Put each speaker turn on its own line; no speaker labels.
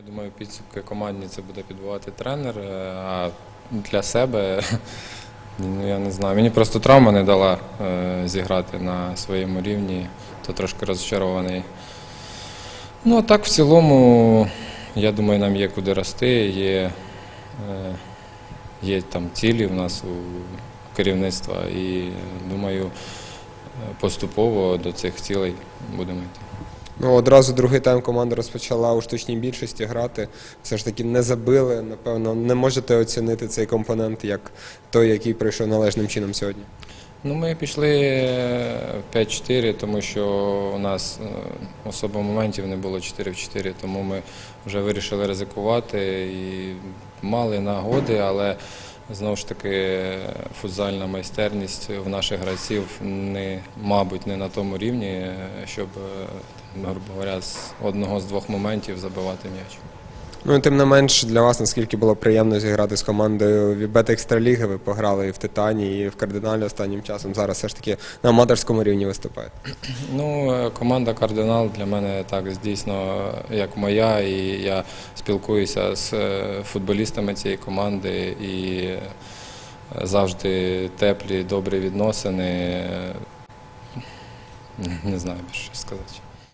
Я думаю, підсумки командні це буде підбивати тренер. е, А для себе, ну я не знаю, мені просто травма не дала е, зіграти на своєму рівні, то трошки розчарований. Ну а так в цілому, я думаю, нам є куди рости, є, е, є там цілі в нас у керівництва і думаю, поступово до цих цілей будемо йти.
Ну, одразу другий тайм команда розпочала у штучній більшості грати. Все ж таки не забили. Напевно, не можете оцінити цей компонент як той, який прийшов належним чином сьогодні.
Ну, ми пішли в 5-4, тому що у нас е, особо моментів не було 4 в 4, тому ми вже вирішили ризикувати і мали нагоди, але знову ж таки футзальна майстерність в наших гравців не, мабуть, не на тому рівні, щоб, е, грубо говоря, з одного з двох моментів забивати м'яч.
Ну, тим не менш, для вас наскільки було приємно зіграти з командою Вібет Екстраліги. Ви пограли і в Титані, і в кардиналі останнім часом. Зараз все ж таки на аматорському рівні виступаєте.
Ну, е, команда Кардинал для мене так дійсно як моя, і я спілкуюся з е, футболістами цієї команди і е, завжди теплі, добрі відносини. Не знаю більше що сказати.